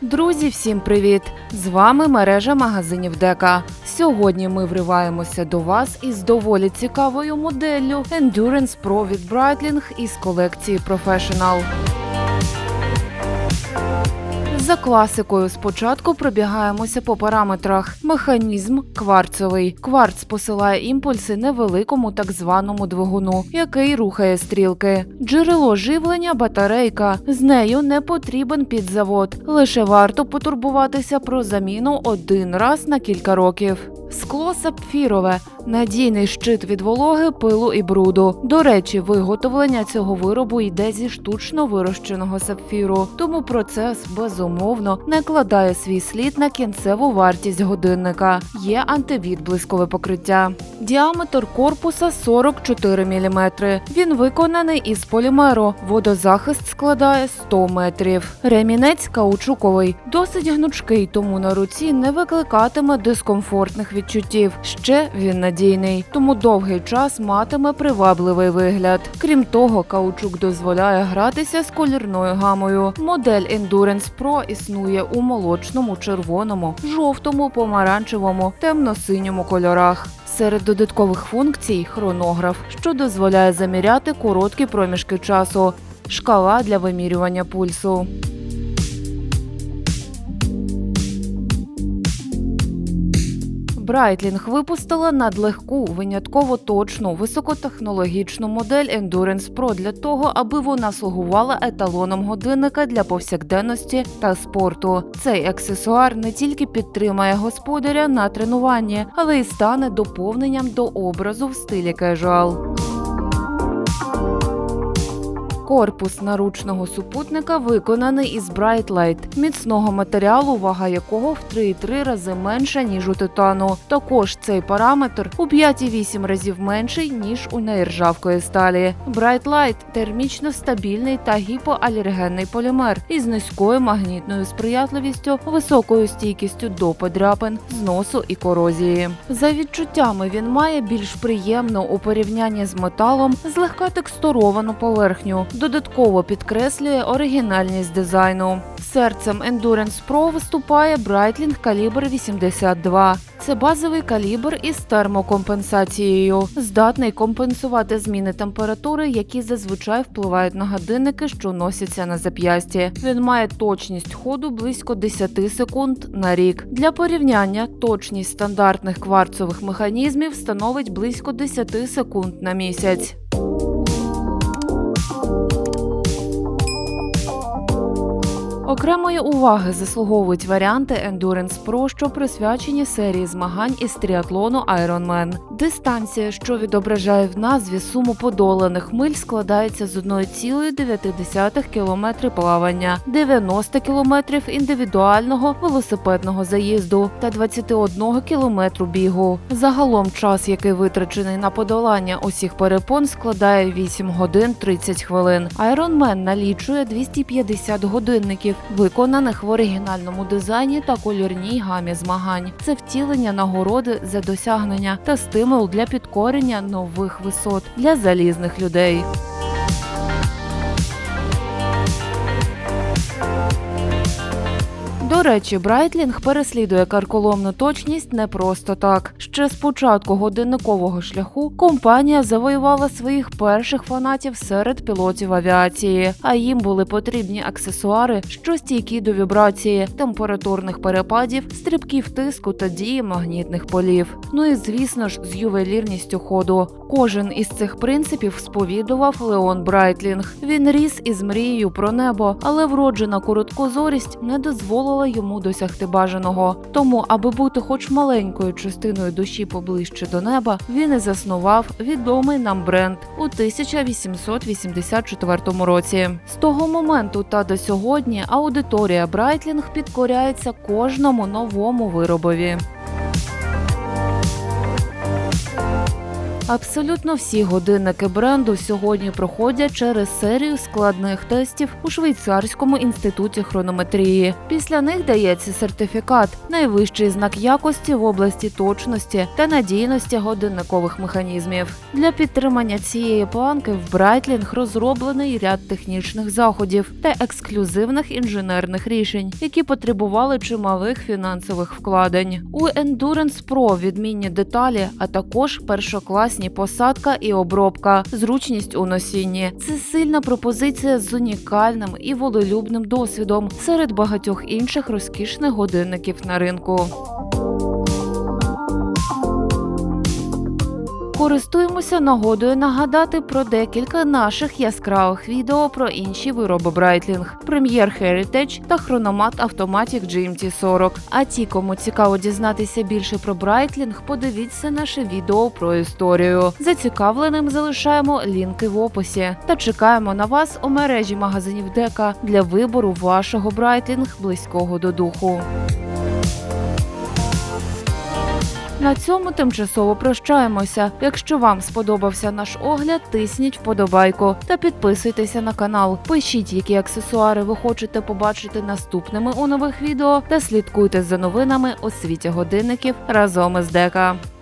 Друзі, всім привіт! З вами мережа магазинів Дека. Сьогодні ми вриваємося до вас із доволі цікавою моделлю Endurance Pro від Breitling із колекції Professional. За класикою спочатку пробігаємося по параметрах. Механізм кварцовий. Кварц посилає імпульси невеликому так званому двигуну, який рухає стрілки. Джерело живлення батарейка. З нею не потрібен підзавод. Лише варто потурбуватися про заміну один раз на кілька років. Скло сапфірове надійний щит від вологи, пилу і бруду. До речі, виготовлення цього виробу йде зі штучно вирощеного сапфіру, тому процес безумовно не кладає свій слід на кінцеву вартість годинника. Є антивідблискове покриття. Діаметр корпуса 44 мм. Він виконаний із полімеру. Водозахист складає 100 метрів. Ремінець каучуковий, досить гнучкий, тому на руці не викликатиме дискомфортних відчуттів. Ще він надійний, тому довгий час матиме привабливий вигляд. Крім того, каучук дозволяє гратися з колірною гамою. Модель Endurance Pro існує у молочному, червоному, жовтому, помаранчевому, темно-синьому кольорах. Серед додаткових функцій хронограф, що дозволяє заміряти короткі проміжки часу, шкала для вимірювання пульсу. Брайтлінг випустила надлегку, винятково точну, високотехнологічну модель Endurance Pro для того, аби вона слугувала еталоном годинника для повсякденності та спорту. Цей аксесуар не тільки підтримає господаря на тренуванні, але й стане доповненням до образу в стилі кежуал. Корпус наручного супутника виконаний із Bright Light, міцного матеріалу, вага якого в 3,3 рази менша, ніж у титану. Також цей параметр у 5,8 разів менший, ніж у нержавкої сталі. Bright Light – термічно стабільний та гіпоалергенний полімер із низькою магнітною сприятливістю, високою стійкістю до подряпин, зносу і корозії. За відчуттями він має більш приємну у порівнянні з металом злегка текстуровану поверхню. Додатково підкреслює оригінальність дизайну. Серцем Endurance Pro виступає Breitling калібр 82. Це базовий калібр із термокомпенсацією, здатний компенсувати зміни температури, які зазвичай впливають на годинники, що носяться на зап'ясті. Він має точність ходу близько 10 секунд на рік. Для порівняння точність стандартних кварцових механізмів становить близько 10 секунд на місяць. Окремої уваги заслуговують варіанти Endurance Pro, що присвячені серії змагань із тріатлону Ironman. Дистанція, що відображає в назві суму подоланих миль, складається з 1,9 км плавання, 90 км індивідуального велосипедного заїзду та 21 км бігу. Загалом час, який витрачений на подолання усіх перепон, складає 8 годин 30 хвилин. Ironman налічує 250 годинників виконаних в оригінальному дизайні та кольорній гамі змагань. Це втілення нагороди за досягнення та стимул для підкорення нових висот для залізних людей. До речі, Брайтлінг переслідує карколомну точність не просто так. Ще з початку годинникового шляху компанія завоювала своїх перших фанатів серед пілотів авіації, а їм були потрібні аксесуари, що стійкі до вібрації, температурних перепадів, стрибків тиску та дії магнітних полів. Ну і звісно ж, з ювелірністю ходу. Кожен із цих принципів сповідував Леон Брайтлінг. Він ріс із мрією про небо, але вроджена короткозорість не дозволила йому досягти бажаного. Тому, аби бути хоч маленькою частиною душі поближче до неба, він і заснував відомий нам бренд у 1884 році. З того моменту та до сьогодні аудиторія Брайтлінг підкоряється кожному новому виробові. Абсолютно всі годинники бренду сьогодні проходять через серію складних тестів у швейцарському інституті хронометрії. Після них дається сертифікат, найвищий знак якості в області точності та надійності годинникових механізмів. Для підтримання цієї планки в Брайтлінг розроблений ряд технічних заходів та ексклюзивних інженерних рішень, які потребували чималих фінансових вкладень. У Endurance Pro відмінні деталі, а також першокласні посадка і обробка, зручність у носінні. Це сильна пропозиція з унікальним і волелюбним досвідом серед багатьох інших розкішних годинників на ринку. Користуємося нагодою нагадати про декілька наших яскравих відео про інші вироби Breitling, Premier Heritage та хрономат Automatic GMT40. А ті, кому цікаво дізнатися більше про Breitling, подивіться наше відео про історію. Зацікавленим залишаємо лінки в описі та чекаємо на вас у мережі магазинів Дека для вибору вашого Breitling близького до духу. На цьому тимчасово прощаємося. Якщо вам сподобався наш огляд, тисніть вподобайку та підписуйтеся на канал. Пишіть, які аксесуари ви хочете побачити наступними у нових відео, та слідкуйте за новинами у світі годинників разом із Дека.